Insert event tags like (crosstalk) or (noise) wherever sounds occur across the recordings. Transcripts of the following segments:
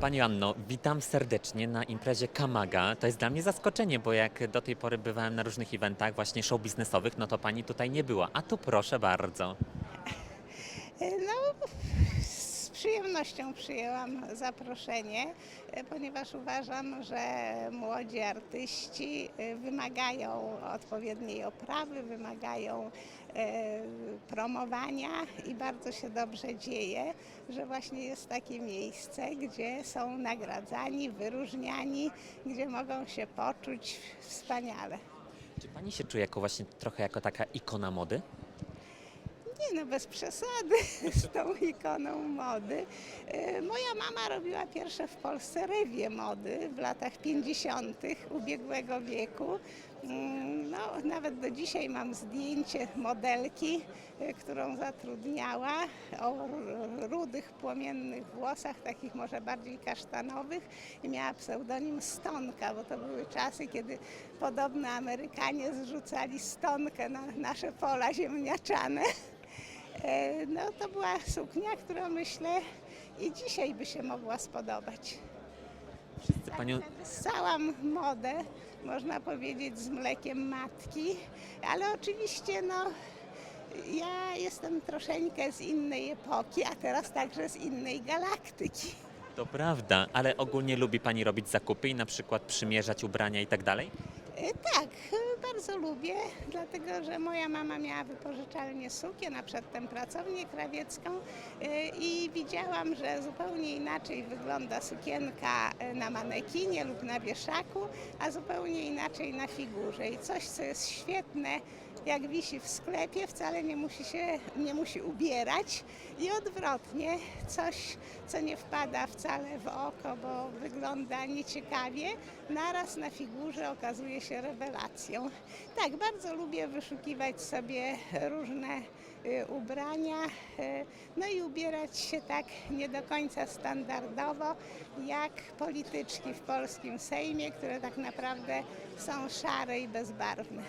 Pani Anno, witam serdecznie na imprezie Kamaga. To jest dla mnie zaskoczenie, bo jak do tej pory bywałem na różnych eventach właśnie show biznesowych, no to pani tutaj nie była. A tu proszę bardzo. (laughs) No, z przyjemnością przyjęłam zaproszenie, ponieważ uważam, że młodzi artyści e, wymagają odpowiedniej oprawy, wymagają promowania i bardzo się dobrze dzieje, że właśnie jest takie miejsce, gdzie są nagradzani, wyróżniani, gdzie mogą się poczuć wspaniale. Czy pani się czuje jako właśnie trochę jako taka ikona mody? Nie no, bez przesady (laughs) z tą ikoną mody. E, Moja mama robiła pierwsze w Polsce rewie mody w latach 50. ubiegłego wieku. Mm, No, nawet do dzisiaj mam zdjęcie modelki, e, którą zatrudniała o rudych, płomiennych włosach, takich może bardziej kasztanowych i miała pseudonim Stonka, bo to były czasy, kiedy podobno Amerykanie zrzucali stonkę na nasze pola ziemniaczane. (laughs) E, No to była suknia, która myślę i dzisiaj by się mogła spodobać. Wszyscy panią... Wyssałam modę, można powiedzieć, z mlekiem matki, ale oczywiście no, ja jestem troszeczkę z innej epoki, a teraz także z innej galaktyki. To prawda, ale ogólnie lubi pani robić zakupy i na przykład przymierzać ubrania i tak dalej? E, Tak, bardzo lubię, dlatego że moja mama miała wypożyczalnię sukien, a przedtem pracownię krawiecką e, i widziałam, że zupełnie inaczej wygląda sukienka e, na manekinie lub na wieszaku, a zupełnie inaczej na figurze. I coś, co jest świetne, jak wisi w sklepie, wcale nie musi się nie musi ubierać i odwrotnie, coś, co nie wpada wcale w oko, bo wygląda nieciekawie, naraz na figurze okazuje się rewelacją. Tak, bardzo lubię wyszukiwać sobie różne y, ubrania, y, no i ubierać się tak nie do końca standardowo, jak polityczki w polskim Sejmie, które tak naprawdę są szare i bezbarwne.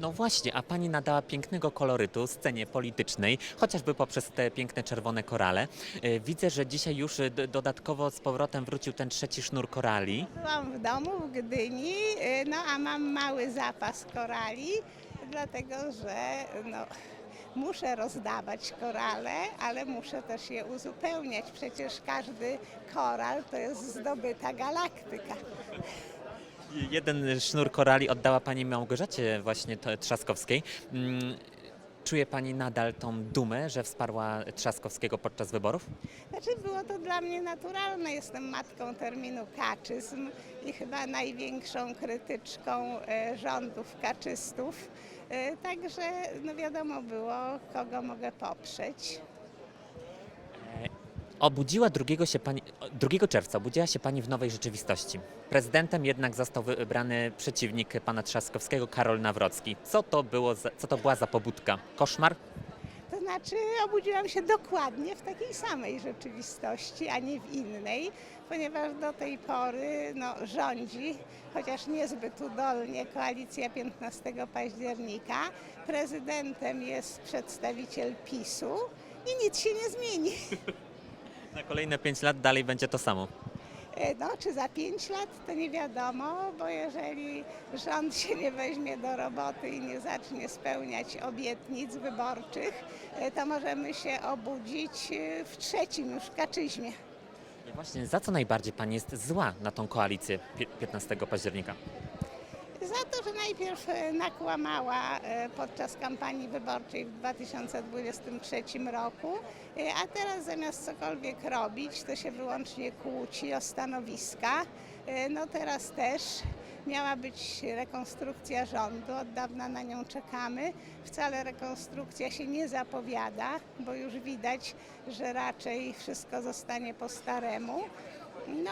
No właśnie, a pani nadała pięknego kolorytu scenie politycznej, chociażby poprzez te piękne czerwone korale. E, Widzę, że dzisiaj już e, dodatkowo z powrotem wrócił ten trzeci sznur korali. Byłam w domu w Gdyni, y, no a mam mały zapas korali, dlatego że no, muszę rozdawać korale, ale muszę też je uzupełniać. Przecież każdy koral to jest zdobyta galaktyka. Jeden sznur korali oddała pani Małgorzacie właśnie Trzaskowskiej. Mm, Czuje pani nadal tą dumę, że wsparła Trzaskowskiego podczas wyborów? Znaczy było to dla mnie naturalne. Jestem matką terminu kaczyzm i chyba największą krytyczką e, rządów kaczystów. E, Także no wiadomo było, kogo mogę poprzeć. Obudziła 2, się pani, 2 czerwca, obudziła się pani w nowej rzeczywistości. Prezydentem jednak został wybrany przeciwnik pana Trzaskowskiego, Karol Nawrocki. Co to, było za, co to była za pobudka? Koszmar? To znaczy obudziłam się dokładnie w takiej samej rzeczywistości, a nie w innej, ponieważ do tej pory no, rządzi, chociaż niezbyt udolnie, koalicja 15 października. Prezydentem jest przedstawiciel PiSu i nic się nie zmieni. (laughs) Na kolejne 5 lat dalej będzie to samo. E, No, czy za 5 lat, to nie wiadomo, bo jeżeli rząd się nie weźmie do roboty i nie zacznie spełniać obietnic wyborczych, e, to możemy się obudzić e, w trzecim już kaczyźmie. I właśnie za co najbardziej pani jest zła na tą koalicję pie- 15 października? Że najpierw e, nakłamała e, podczas kampanii wyborczej w 2023 roku, e, a teraz zamiast cokolwiek robić, to się wyłącznie kłóci o stanowiska. No teraz też miała być rekonstrukcja rządu, od dawna na nią czekamy. Wcale rekonstrukcja się nie zapowiada, bo już widać, że raczej wszystko zostanie po staremu. No,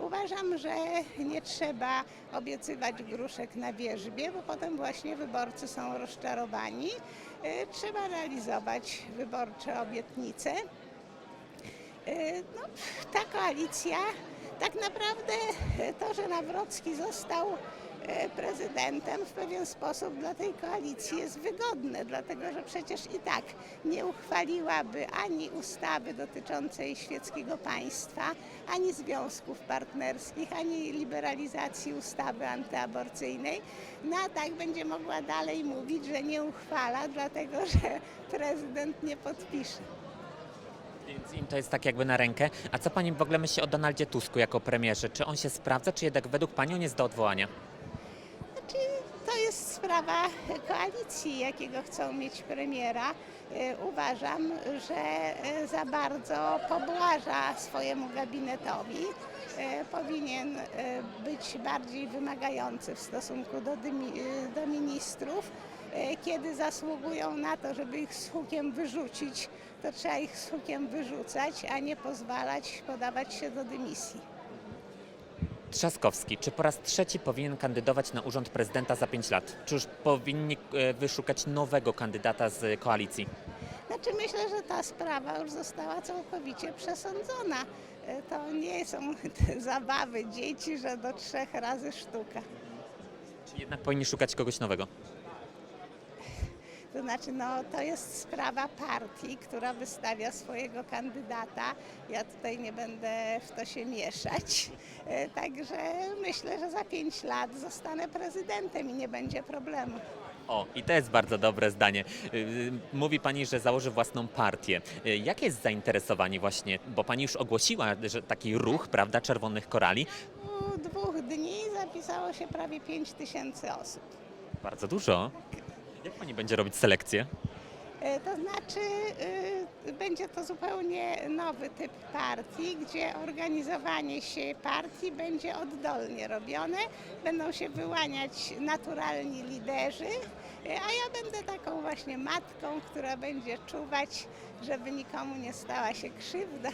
Uważam, że nie trzeba obiecywać gruszek na wierzbie, bo potem właśnie wyborcy są rozczarowani. E, Trzeba realizować wyborcze obietnice. E, No, ta koalicja, tak naprawdę to, że Nawrocki został prezydentem w pewien sposób dla tej koalicji jest wygodne, dlatego że przecież i tak nie uchwaliłaby ani ustawy dotyczącej świeckiego państwa, ani związków partnerskich, ani liberalizacji ustawy antyaborcyjnej. No a tak będzie mogła dalej mówić, że nie uchwala, dlatego że prezydent nie podpisze. Więc im to jest tak jakby na rękę. A co pani w ogóle myśli o Donaldzie Tusku jako premierze? Czy on się sprawdza, czy jednak według pani on jest do odwołania? Sprawa koalicji, jakiego chcą mieć premiera. E, Uważam, że e, za bardzo pobłaża swojemu gabinetowi. E, Powinien być bardziej wymagający w stosunku do, do ministrów. Kiedy zasługują na to, żeby ich z hukiem wyrzucić, to trzeba ich z hukiem wyrzucać, a nie pozwalać podawać się do dymisji. Trzaskowski, czy po raz trzeci powinien kandydować na urząd prezydenta za 5 lat? Czy już powinni e, wyszukać nowego kandydata z koalicji? Znaczy myślę, że ta sprawa już została całkowicie przesądzona. E, To nie są (laughs) te zabawy dzieci, że do trzech razy sztuka. Czy jednak powinni szukać kogoś nowego? To znaczy, no, to jest sprawa partii, która wystawia swojego kandydata. Ja tutaj nie będę w to się mieszać. E, Także myślę, że za pięć lat zostanę prezydentem i nie będzie problemu. O, i to jest bardzo dobre zdanie. Y, Mówi pani, że założy własną partię. Y, Jakie jest zainteresowanie właśnie, bo pani już ogłosiła, że taki ruch, prawda, czerwonych korali? U dwóch dni zapisało się prawie pięć tysięcy osób. Bardzo dużo. Jak pani będzie robić selekcję? E, To znaczy, y, będzie to zupełnie nowy typ partii, gdzie organizowanie się partii będzie oddolnie robione. Będą się wyłaniać naturalni liderzy, e, a ja będę taką właśnie matką, która będzie czuwać, żeby nikomu nie stała się krzywda.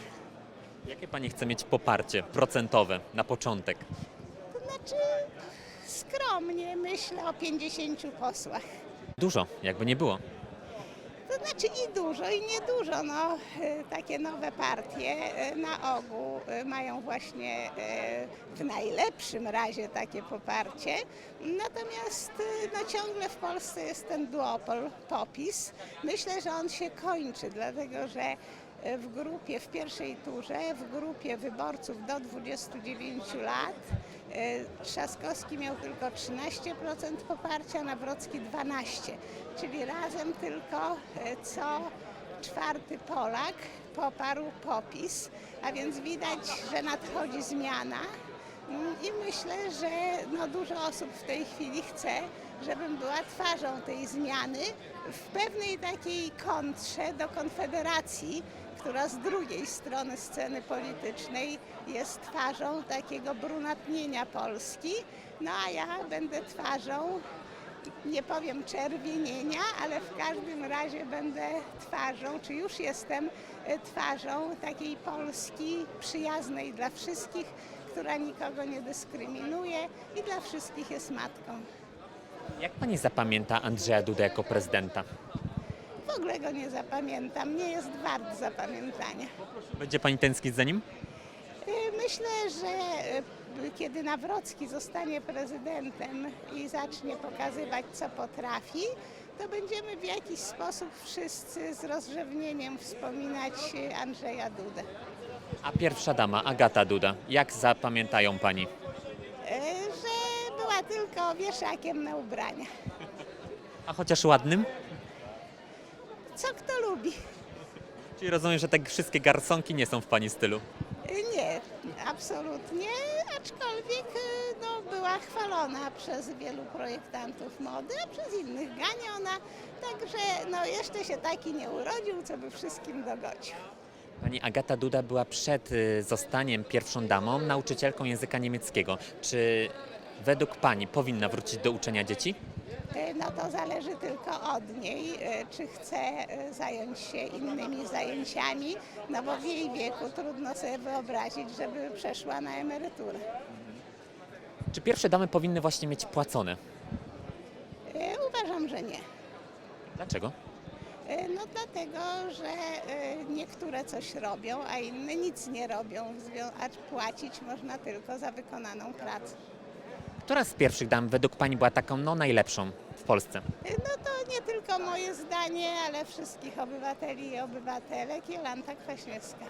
Jakie pani chce mieć poparcie procentowe na początek? To znaczy, skromnie myślę o 50 posłach. Dużo, jakby nie było. To znaczy i dużo, i niedużo. No, e, takie nowe partie e, na ogół e, mają właśnie w najlepszym razie takie poparcie. Natomiast no, ciągle w Polsce jest ten duopol popis. Myślę, że on się kończy, dlatego że w grupie, w pierwszej turze, w grupie wyborców do 29 lat Trzaskowski miał tylko 13% poparcia, Nawrocki 12%, czyli razem tylko e, co czwarty Polak poparł popis, a więc widać, że nadchodzi zmiana. Mm, i myślę, że no, dużo osób w tej chwili chce, żebym była twarzą tej zmiany w pewnej takiej kontrze do Konfederacji, która z drugiej strony sceny politycznej jest twarzą takiego brunatnienia Polski, no a ja będę twarzą, nie powiem czerwienienia, ale w każdym razie będę twarzą, czy już jestem e, twarzą takiej Polski przyjaznej dla wszystkich, która nikogo nie dyskryminuje i dla wszystkich jest matką. Jak pani zapamięta Andrzeja Dudę jako prezydenta? W ogóle go nie zapamiętam, nie jest wart zapamiętania. Będzie pani tęsknić za nim? Y, Myślę, że y, kiedy Nawrocki zostanie prezydentem i zacznie pokazywać, co potrafi, to będziemy w jakiś sposób wszyscy z rozrzewnieniem wspominać y, Andrzeja Dudę. A pierwsza dama, Agata Duda, jak zapamiętają pani? Że była tylko wieszakiem na ubrania. A chociaż ładnym? Co kto lubi? Czyli rozumiem, że te wszystkie garsonki nie są w pani stylu. Nie, absolutnie, aczkolwiek y, no, była chwalona przez wielu projektantów mody, a przez innych ganiona. Także no, jeszcze się taki nie urodził, co by wszystkim dogodził. Pani Agata Duda była przed y, zostaniem pierwszą damą nauczycielką języka niemieckiego. Czy według pani powinna wrócić do uczenia dzieci? Y, No to zależy tylko od niej, y, czy chce y, zająć się innymi zajęciami, no bo w jej wieku trudno sobie wyobrazić, żeby przeszła na emeryturę. Czy pierwsze damy powinny właśnie mieć płacone? Uważam, że nie. Dlaczego? E, No dlatego, że e, niektóre coś robią, a inne nic nie robią, a płacić można tylko za wykonaną pracę. Która z pierwszych dam według pani była taką no, najlepszą w Polsce? No to nie tylko moje zdanie, ale wszystkich obywateli i obywatelek. Jolanta Kwaśniewska.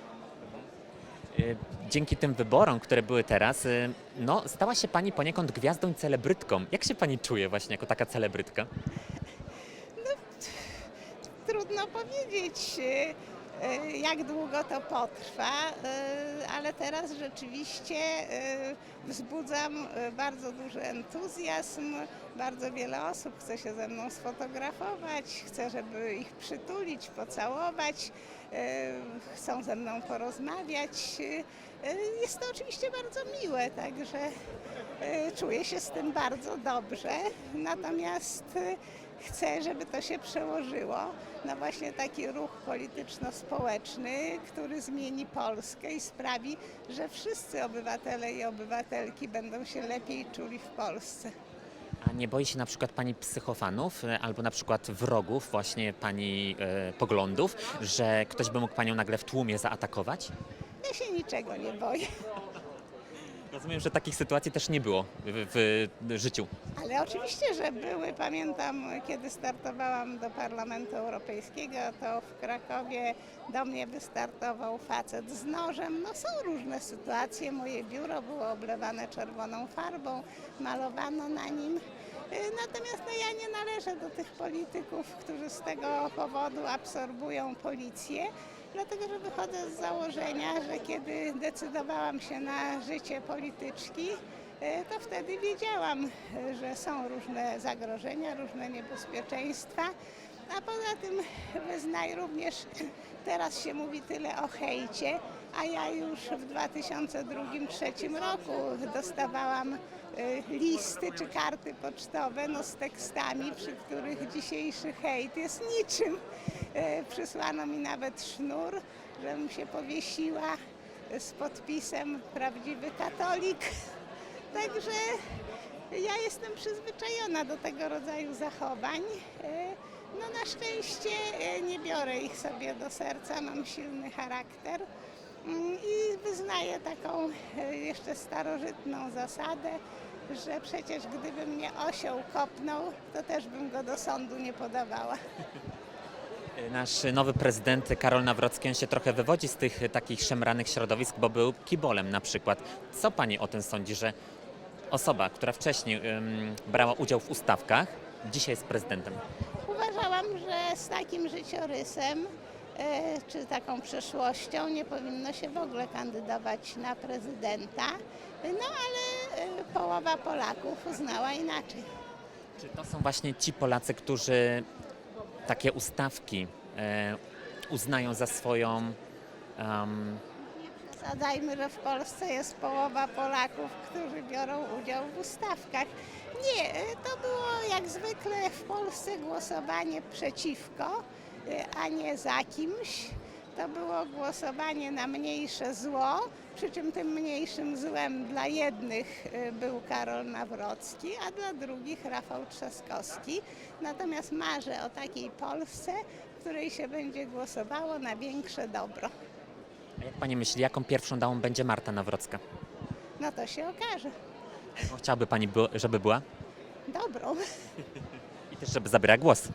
Y, Dzięki tym wyborom, które były teraz, y, no, stała się pani poniekąd gwiazdą i celebrytką. Jak się pani czuje właśnie jako taka celebrytka? Trudno powiedzieć, e, e, jak długo to potrwa, e, ale teraz rzeczywiście e, wzbudzam bardzo duży entuzjazm. Bardzo wiele osób chce się ze mną sfotografować, chce, żeby ich przytulić, pocałować, chcą ze mną porozmawiać. Jest to oczywiście bardzo miłe, także czuję się z tym bardzo dobrze. Natomiast e, chcę, żeby to się przełożyło na właśnie taki ruch polityczno-społeczny, który zmieni Polskę i sprawi, że wszyscy obywatele i obywatelki będą się lepiej czuli w Polsce. A nie boi się na przykład pani psychofanów y, albo na przykład wrogów właśnie pani y, poglądów, że ktoś by mógł panią nagle w tłumie zaatakować? Ja się niczego nie boję, Rozumiem, że takich sytuacji też nie było w, w życiu. ale oczywiście, że były. Pamiętam, kiedy startowałam do Parlamentu Europejskiego, to w Krakowie do mnie wystartował facet z nożem. No są różne sytuacje. Moje biuro było oblewane czerwoną farbą, malowano na nim. Y, Natomiast no, ja nie należę do tych polityków, którzy z tego powodu absorbują policję, dlatego że wychodzę z założenia, że kiedy decydowałam się na życie polityczki, y, to wtedy wiedziałam, że są różne zagrożenia, różne niebezpieczeństwa. A poza tym wyznaj również, teraz się mówi tyle o hejcie, a ja już w 2002-2003 roku dostawałam listy czy karty pocztowe no, z tekstami, przy których dzisiejszy hejt jest niczym. Y, Przysłano mi nawet sznur, żebym się powiesiła z podpisem prawdziwy katolik. Także ja jestem przyzwyczajona do tego rodzaju zachowań. E, No na szczęście e, nie biorę ich sobie do serca, mam silny charakter Mm, i wyznaję taką e, jeszcze starożytną zasadę, że przecież gdyby mnie osioł kopnął, to też bym go do sądu nie podawała. Y, Nasz nowy prezydent Karol Nawrocki on się trochę wywodzi z tych takich szemranych środowisk, bo był kibolem na przykład. Co pani o tym sądzi, że osoba, która wcześniej ym, brała udział w ustawkach, dzisiaj jest prezydentem? Uważałam, że z takim życiorysem e, czy taką przeszłością nie powinno się w ogóle kandydować na prezydenta. No ale e, połowa Polaków uznała inaczej. Czy to są właśnie ci Polacy, którzy takie ustawki e, uznają za swoją em, Zadajmy, że w Polsce jest połowa Polaków, którzy biorą udział w ustawkach. Nie, e, to było jak zwykle w Polsce głosowanie przeciwko, e, a nie za kimś. To było głosowanie na mniejsze zło, przy czym tym mniejszym złem dla jednych e, był Karol Nawrocki, a dla drugich Rafał Trzaskowski. Natomiast marzę o takiej Polsce, w której się będzie głosowało na większe dobro. A jak pani myśli, jaką pierwszą damą będzie Marta Nawrocka? No to się okaże. Chciałaby pani, by- żeby była? Dobrą. I też, żeby zabierała głos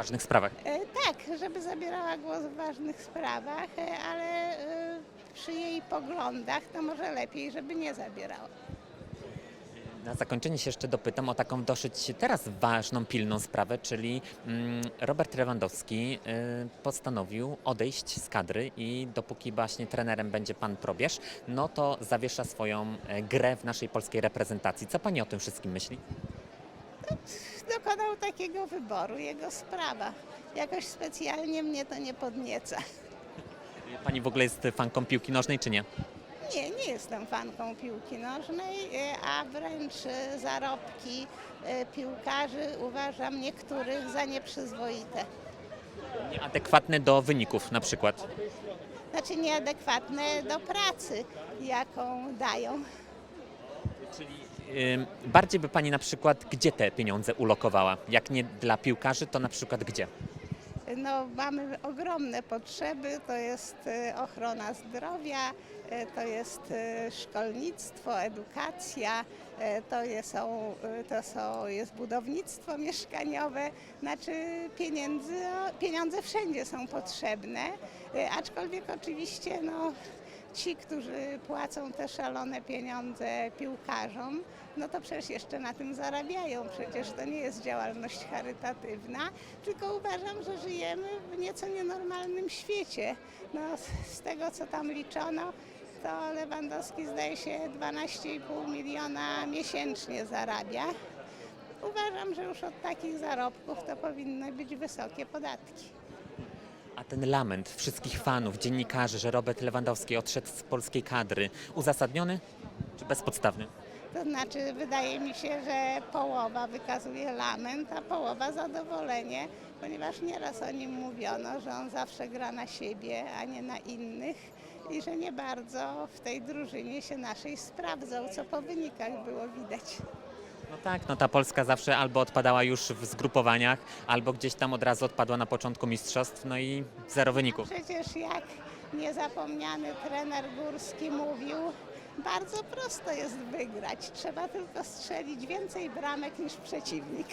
ważnych sprawach. E, tak, żeby zabierała głos w ważnych sprawach, e, ale e, przy jej poglądach to może lepiej, żeby nie zabierała. Na zakończenie się jeszcze dopytam o taką dosyć teraz ważną, pilną sprawę, czyli mm, Robert Lewandowski y, postanowił odejść z kadry i dopóki właśnie trenerem będzie pan Probierz, no to zawiesza swoją grę w naszej polskiej reprezentacji. Co pani o tym wszystkim myśli? Dokonał takiego wyboru, jego sprawa. Jakoś specjalnie mnie to nie podnieca. Pani w ogóle jest fanką piłki nożnej, czy nie? Nie, nie jestem fanką piłki nożnej, a wręcz zarobki e, piłkarzy uważam niektórych za nieprzyzwoite. Nieadekwatne do wyników na przykład. Znaczy nieadekwatne do pracy, jaką dają. Czyli bardziej by pani na przykład gdzie te pieniądze ulokowała? Jak nie dla piłkarzy, to na przykład gdzie? No, mamy ogromne potrzeby, to jest e, ochrona zdrowia, e, to jest e, szkolnictwo, edukacja, to, jest, to są, jest budownictwo mieszkaniowe, znaczy pieniędzy, pieniądze wszędzie są potrzebne, aczkolwiek oczywiście no, ci, którzy płacą te szalone pieniądze piłkarzom, no to przecież jeszcze na tym zarabiają. Przecież to nie jest działalność charytatywna, tylko uważam, że żyjemy w nieco nienormalnym świecie. No, z- tego, co tam liczono, to Lewandowski zdaje się 12,5 miliona miesięcznie zarabia. Uważam, że już od takich zarobków to powinny być wysokie podatki. A ten lament wszystkich fanów, dziennikarzy, że Robert Lewandowski odszedł z polskiej kadry, uzasadniony czy bezpodstawny? To znaczy, wydaje mi się, że połowa wykazuje lament, a połowa zadowolenie, ponieważ nieraz o nim mówiono, że on zawsze gra na siebie, a nie na innych i że nie bardzo w tej drużynie się naszej sprawdzał, co po wynikach było widać. No tak, no ta Polska zawsze albo odpadała już w zgrupowaniach, albo gdzieś tam od razu odpadła na początku mistrzostw, no i zero wyników. Przecież jak niezapomniany trener Górski mówił, bardzo prosto jest wygrać. Trzeba tylko strzelić więcej bramek niż przeciwnik.